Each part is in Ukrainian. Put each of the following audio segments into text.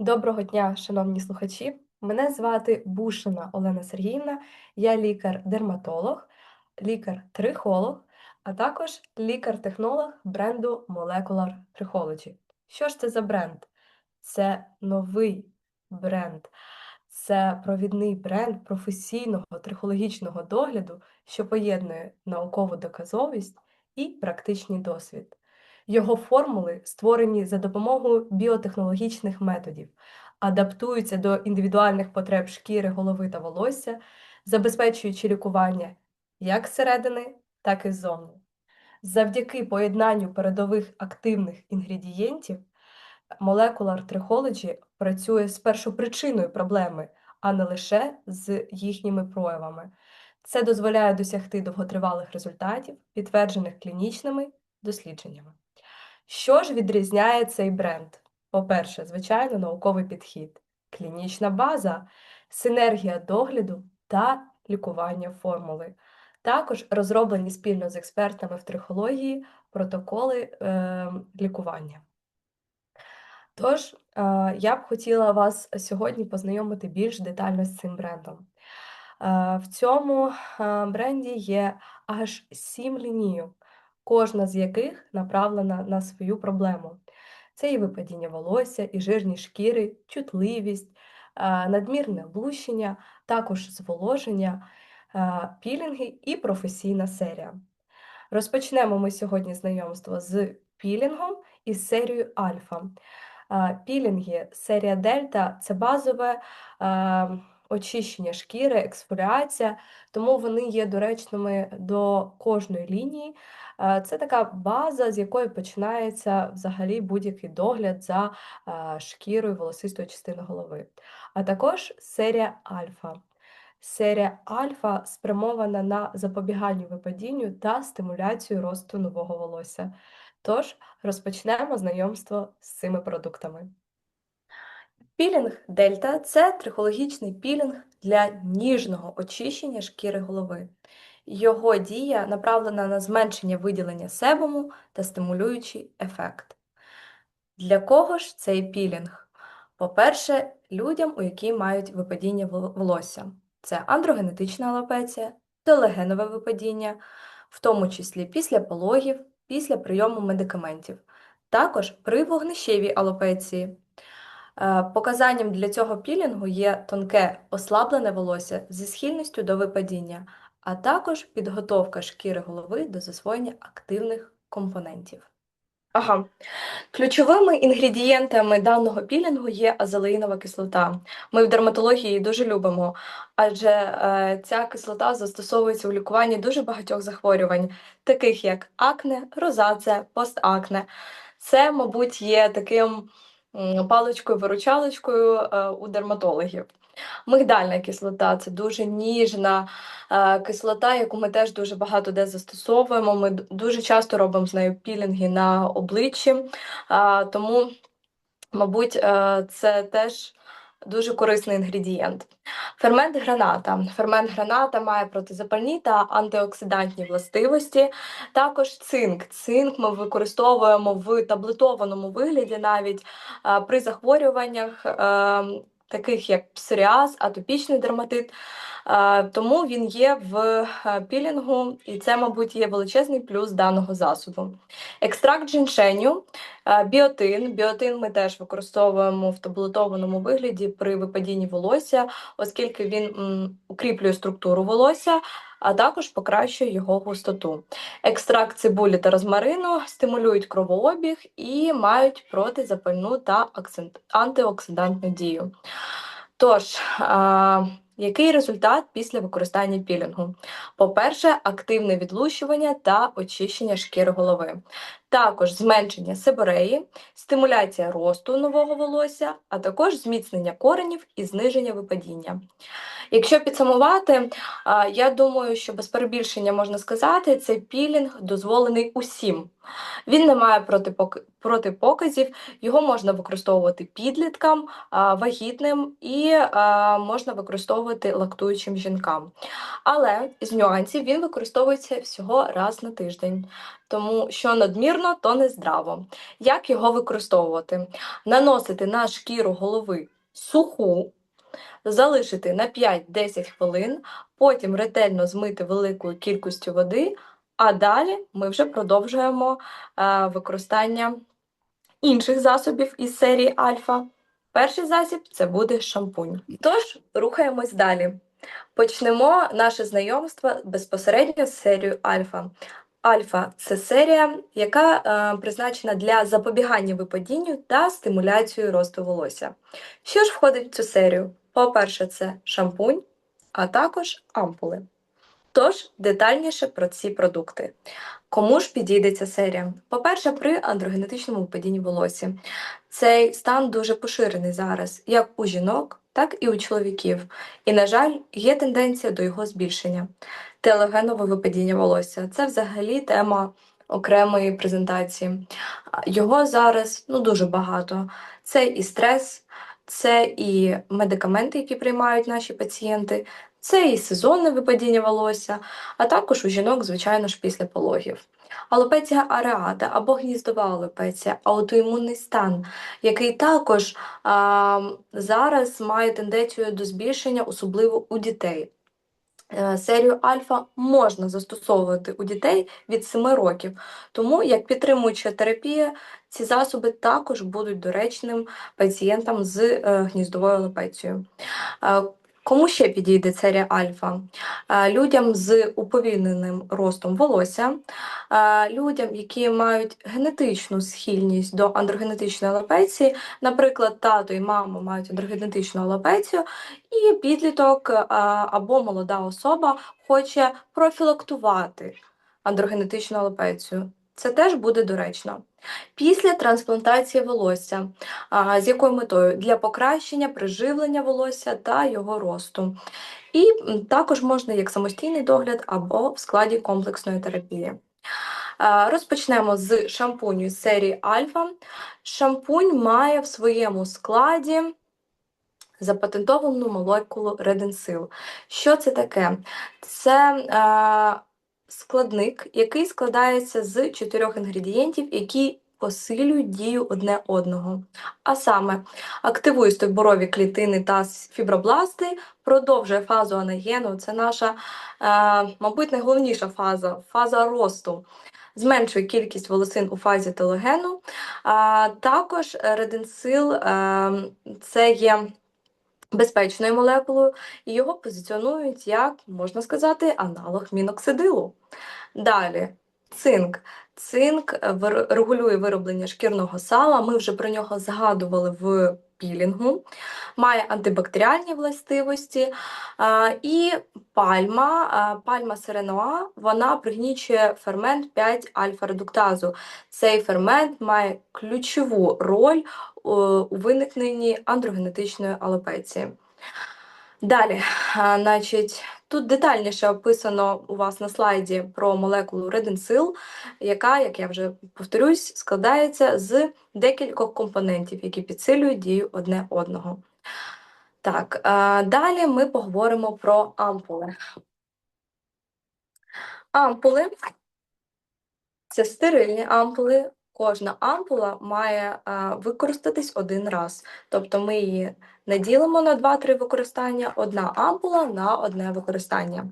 Доброго дня, шановні слухачі. Мене звати Бушина Олена Сергіївна, я лікар-дерматолог, лікар-трихолог, а також лікар-технолог бренду Molecular Trichology. Що ж це за бренд? Це новий бренд, це провідний бренд професійного трихологічного догляду, що поєднує наукову доказовість і практичний досвід. Його формули створені за допомогою біотехнологічних методів, адаптуються до індивідуальних потреб шкіри, голови та волосся, забезпечуючи лікування як зсередини, так і ззовні. Завдяки поєднанню передових активних інгредієнтів Molecular Trichology працює з першопричиною проблеми, а не лише з їхніми проявами. Це дозволяє досягти довготривалих результатів, підтверджених клінічними дослідженнями. Що ж відрізняє цей бренд? По-перше, звичайно, науковий підхід, клінічна база, синергія догляду та лікування формули. Також розроблені спільно з експертами в трихології протоколи е, лікування. Тож, е, я б хотіла вас сьогодні познайомити більш детально з цим брендом. Е, в цьому е, бренді є аж сім лінійок, кожна з яких направлена на свою проблему. Це і випадіння волосся, і жирні шкіри, чутливість, надмірне лущення, також зволоження, пілінги і професійна серія. Розпочнемо ми сьогодні знайомство з пілінгом із серією Альфа. Пілінги серія Дельта це базове очищення шкіри, ексфоліація, тому вони є доречними до кожної лінії. Е, Це така база, з якої починається взагалі будь-який догляд за е, шкірою волосистої частини голови. А також серія Альфа. Серія Альфа спрямована на запобігання випадінню та стимуляцію росту нового волосся. Тож розпочнемо знайомство з цими продуктами. Пілінг Дельта це трихологічний пілінг для ніжного очищення шкіри голови. Його дія направлена на зменшення виділення себуму та стимулюючий ефект. Для кого ж цей пілінг? По-перше, людям, у які мають випадіння волосся. Це андрогенетична алопеція, телегенове випадіння, в тому числі після пологів, після прийому медикаментів. Також при вогнищевій алопеції. Е, Показанням для цього пілінгу є тонке ослаблене волосся зі схильністю до випадіння, а також підготовка шкіри голови до засвоєння активних компонентів. Ага. Ключовими інгредієнтами даного пілінгу є азелеїнова кислота. Ми в дерматології її дуже любимо, адже е, ця кислота застосовується у лікуванні дуже багатьох захворювань, таких як акне, розація, постакне. Це, мабуть, є таким паличкою-виручалочкою е, у дерматологів. Мигдальна кислота це дуже ніжна е, кислота, яку ми теж дуже багато де застосовуємо. Ми дуже часто робимо з нею пілінги на обличчі, тому, мабуть, е, це теж дуже корисний інгредієнт. Фермент граната. Фермент граната має протизапальні та антиоксидантні властивості. Також цинк. Цинк ми використовуємо в таблетованому вигляді навіть е, при захворюваннях, е, таких як псоріаз, атопічний дерматит. Тому він є в е, пілінгу, і це, мабуть, є величезний плюс даного засобу. Екстракт жіншеню, е, біотин. Біотин ми теж використовуємо в таблетованому вигляді при випадінні волосся, оскільки він укріплює структуру волосся, а також покращує його густоту. Екстракт цибулі та розмарину стимулюють кровообіг і мають протизапальну та антиоксидантну дію. Тож, який результат після використання пілінгу? По-перше, активне відлущування та очищення шкіри голови. Також зменшення себореї, стимуляція росту нового волосся, а також зміцнення коренів і зниження випадіння. Якщо підсумувати, я думаю, що без перебільшення можна сказати, цей пілінг дозволений усім. Він не має протипоказів, його можна використовувати підліткам, вагітним і можна використовувати лактуючим жінкам. Але з нюансів він використовується всього раз на тиждень, тому що надмірно, то не здраво. Як його використовувати? Наносити на шкіру голови суху залишити на 5-10 хвилин, потім ретельно змити великою кількістю води, а далі ми вже продовжуємо е, використання інших засобів із серії Альфа. Перший засіб це буде шампунь. Тож, рухаємось далі. Почнемо наше знайомство безпосередньо з серією Альфа. Альфа це серія, яка е, призначена для запобігання випадінню та стимуляції росту волосся. Що ж входить в цю серію? По-перше, це шампунь, а також ампули. Тож, детальніше про ці продукти. Кому ж підійде ця серія? По-перше, при андрогенетичному випадінні волосся. Цей стан дуже поширений зараз, як у жінок, так і у чоловіків. І, на жаль, є тенденція до його збільшення. Телогенове випадіння волосся це взагалі тема окремої презентації. Його зараз ну, дуже багато. Це і стрес, це і медикаменти, які приймають наші пацієнти, це і сезонне випадіння волосся, а також у жінок, звичайно ж, після пологів. Алопеція ареата або гніздова алопеція, аутоімунний стан, який також а, зараз має тенденцію до збільшення, особливо у дітей. Е, серію альфа можна застосовувати у дітей від 7 років, тому як підтримуюча терапія, ці засоби також будуть доречним пацієнтам з е, гніздовою алопецією. Е, Кому ще підійде серія альфа? Людям з уповільненим ростом волосся, людям, які мають генетичну схильність до андрогенетичної алопеції, наприклад, тато і мама мають андрогенетичну алопецію, і підліток або молода особа хоче профілактувати андрогенетичну алопецію. Це теж буде доречно. Після трансплантації волосся, з якою метою? Для покращення приживлення волосся та його росту. І також можна як самостійний догляд або в складі комплексної терапії. Розпочнемо з шампуню з серії Альфа. Шампунь має в своєму складі запатентовану молекулу реденсил. Що це таке? Це складник, який складається з чотирьох інгредієнтів, які посилюють дію одне одного. А саме активує стовбурові клітини та фібробласти, продовжує фазу анагену, це наша, е, мабуть, найголовніша фаза фаза росту. Зменшує кількість волосин у фазі телогену. А також реденсил е, це є безпечною молекулою, і його позиціонують як, можна сказати, аналог міноксидилу. Далі, цинк. Цинк е, регулює вироблення шкірного сала. Ми вже про нього згадували в пілінгу, має антибактеріальні властивості. І пальма, пальма сиреноа, вона пригнічує фермент 5 альфа-редуктазу. Цей фермент має ключову роль у виникненні андрогенетичної алопеції. Далі, значить, тут детальніше описано у вас на слайді про молекулу реденсил, яка, як я вже повторюсь, складається з декількох компонентів, які підсилюють дію одне одного. Так, далі ми поговоримо про ампули. Ампули це стерильні ампули. Кожна ампула має використатись один раз. Тобто ми її не ділимо на 2-3 використання, одна ампула на одне використання.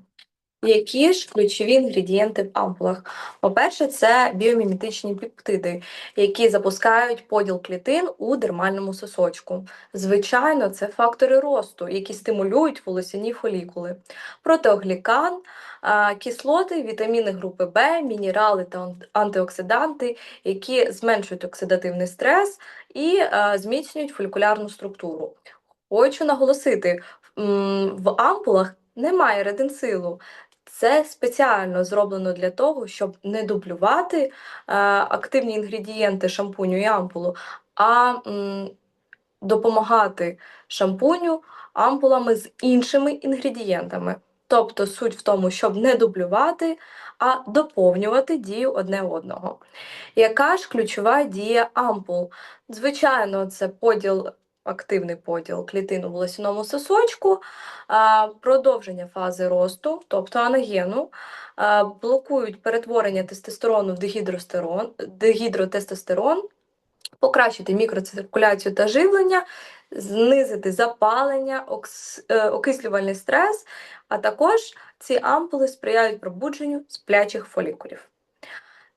Які ж ключові інгредієнти в ампулах? По-перше, це біоміметичні пептиди, які запускають поділ клітин у дермальному сосочку. Звичайно, це фактори росту, які стимулюють волосяні фолікули. Протеоглікан, кислоти, вітаміни групи В, мінерали та антиоксиданти, які зменшують оксидативний стрес і зміцнюють фолікулярну структуру. Хочу наголосити, в ампулах немає реденсилу. Це спеціально зроблено для того, щоб не дублювати активні інгредієнти шампуню і ампулу, а допомагати шампуню ампулами з іншими інгредієнтами. Тобто суть в тому, щоб не дублювати, а доповнювати дію одне одного. Яка ж ключова дія ампул? Звичайно, це поділ, активний поділ клітин у волосяному сосочку, продовження фази росту, тобто анагену, блокують перетворення тестостерону в дегідротестостерон, покращити мікроциркуляцію та живлення, знизити запалення, е, окислювальний стрес, а також ці ампули сприяють пробудженню сплячих фолікулів.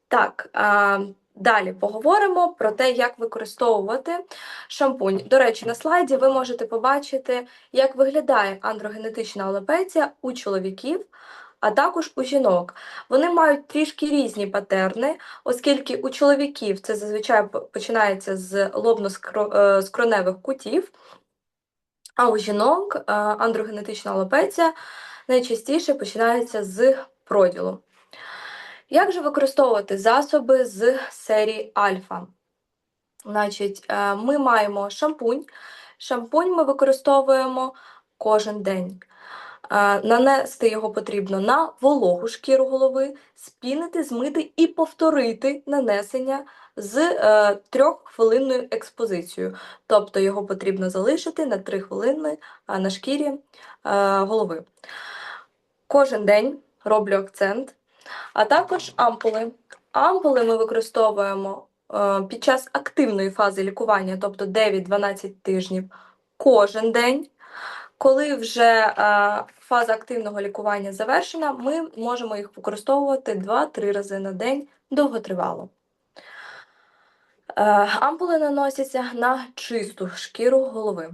Так, далі поговоримо про те, як використовувати шампунь. До речі, на слайді ви можете побачити, як виглядає андрогенетична алопеція у чоловіків а також у жінок. Вони мають трішки різні патерни, оскільки у чоловіків це зазвичай починається з лобно-скроневих е, кутів, а у жінок е, андрогенетична алопеція найчастіше починається з проділу. Як же використовувати засоби з серії альфа? Значить, е, Ми маємо шампунь. Шампунь ми використовуємо кожен день. Нанести його потрібно на вологу шкіру голови, спінити, змити і повторити нанесення з е, трьоххвилинною експозицією. Тобто його потрібно залишити на 3 хвилини на шкірі е, голови. Кожен день роблю акцент, а також ампули. Ампули ми використовуємо е, під час активної фази лікування, тобто 9-12 тижнів кожен день. Коли вже е, фаза активного лікування завершена, ми можемо їх використовувати 2-3 рази на день довготривало. Е, ампули наносяться на чисту шкіру голови,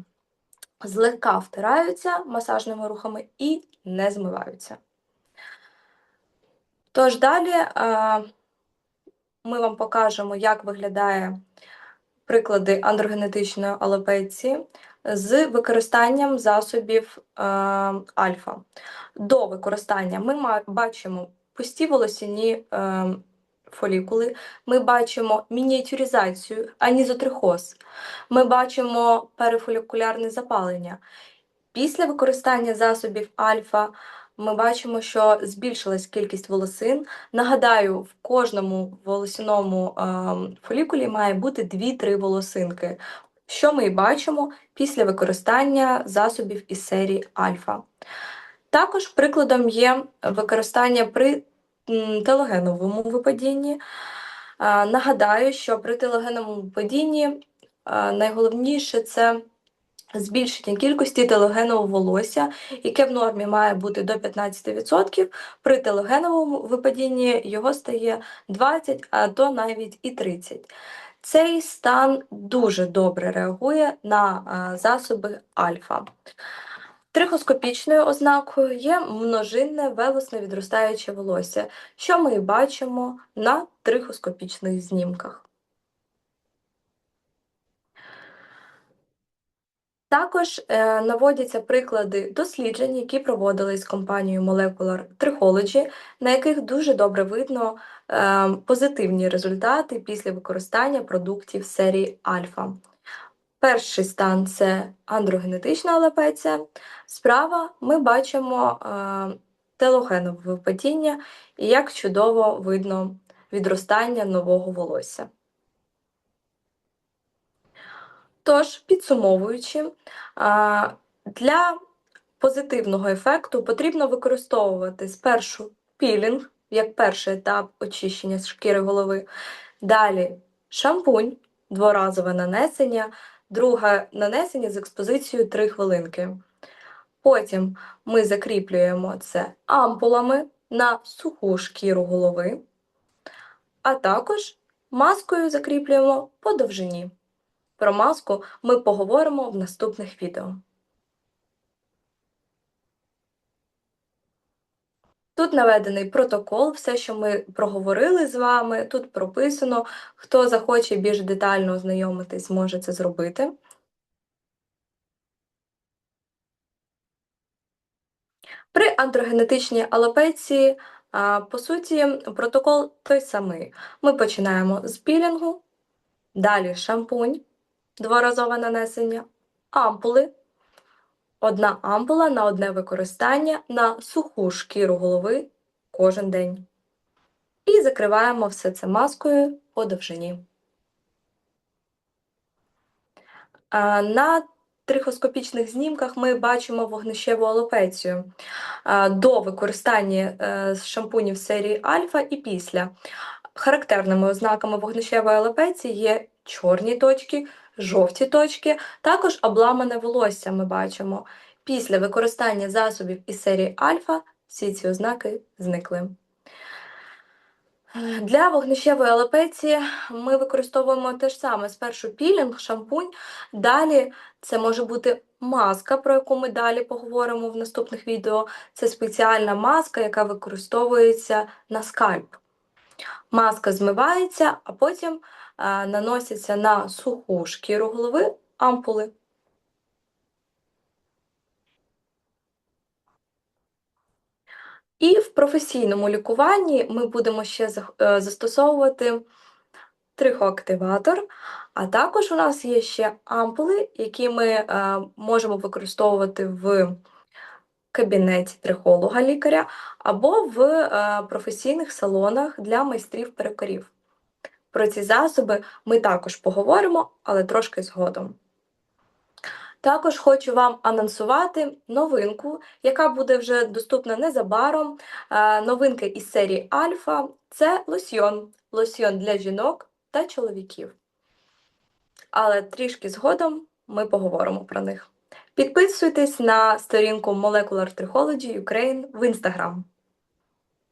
злегка втираються масажними рухами і не змиваються. Тож далі ми вам покажемо, як виглядає приклади андрогенетичної алопеції з використанням засобів альфа. До використання ми бачимо пусті волосяні фолікули, ми бачимо мініатюризацію, анізотрихоз, ми бачимо перифолікулярне запалення. Після використання засобів альфа ми бачимо, що збільшилась кількість волосин. Нагадаю, в кожному волосяному е, фолікулі має бути 2-3 волосинки що ми і бачимо після використання засобів із серії альфа. Також прикладом є використання при телогеновому випадінні. Нагадаю, що при телогеновому випадінні найголовніше це збільшення кількості телогенового волосся, яке в нормі має бути до 15%. При телогеновому випадінні його стає 20, а то навіть і 30%. Цей стан дуже добре реагує на засоби альфа. Трихоскопічною ознакою є множинне велосно відростаюче волосся, що ми і бачимо на трихоскопічних знімках. Також е, наводяться приклади досліджень, які проводились компанією Molecular Trichology, на яких дуже добре видно е, позитивні результати після використання продуктів серії альфа. Перший стан це андрогенетична алопеція. Справа ми бачимо е, телогенове випадіння і як чудово видно відростання нового волосся. Тож, підсумовуючи, для позитивного ефекту потрібно використовувати спершу пілінг, як перший етап очищення шкіри голови. Далі шампунь, дворазове нанесення, друге нанесення з експозицією 3 хвилинки. Потім ми закріплюємо це ампулами на суху шкіру голови, а також маскою закріплюємо по довжині. Про маску ми поговоримо в наступних відео. Тут наведений протокол, все, що ми проговорили з вами, тут прописано, хто захоче більш детально ознайомитись, зможе це зробити. При андрогенетичній алопеції, по суті, протокол той самий. Ми починаємо з пілінгу, далі шампунь, дворазове нанесення, ампули, одна ампула на одне використання на суху шкіру голови кожен день. І закриваємо все це маскою по довжині. На трихоскопічних знімках ми бачимо вогнищеву алопецію до використання е, шампунів серії Альфа і після. Характерними ознаками вогнищевої алопеції є чорні точки, жовті точки, також обламане волосся ми бачимо. Після використання засобів із серії Альфа всі ці ознаки зникли. Для вогнищевої алопеції ми використовуємо те ж саме: спершу пілінг, шампунь, далі це може бути маска, про яку ми далі поговоримо в наступних відео. Це спеціальна маска, яка використовується на скальп. Маска змивається, а потім наносяться на суху шкіру голови ампули. І в професійному лікуванні ми будемо ще е, застосовувати трихоактиватор, а також у нас є ще ампули, які ми е, можемо використовувати в кабінеті трихолога лікаря або в е, професійних салонах для майстрів перукарів. Про ці засоби ми також поговоримо, але трошки згодом. Також хочу вам анонсувати новинку, яка буде вже доступна незабаром. Е, Новинка із серії Альфа це лосьйон. Лосьйон для жінок та чоловіків. Але трішки згодом ми поговоримо про них. Підписуйтесь на сторінку Molecular Trichology Ukraine в Instagram.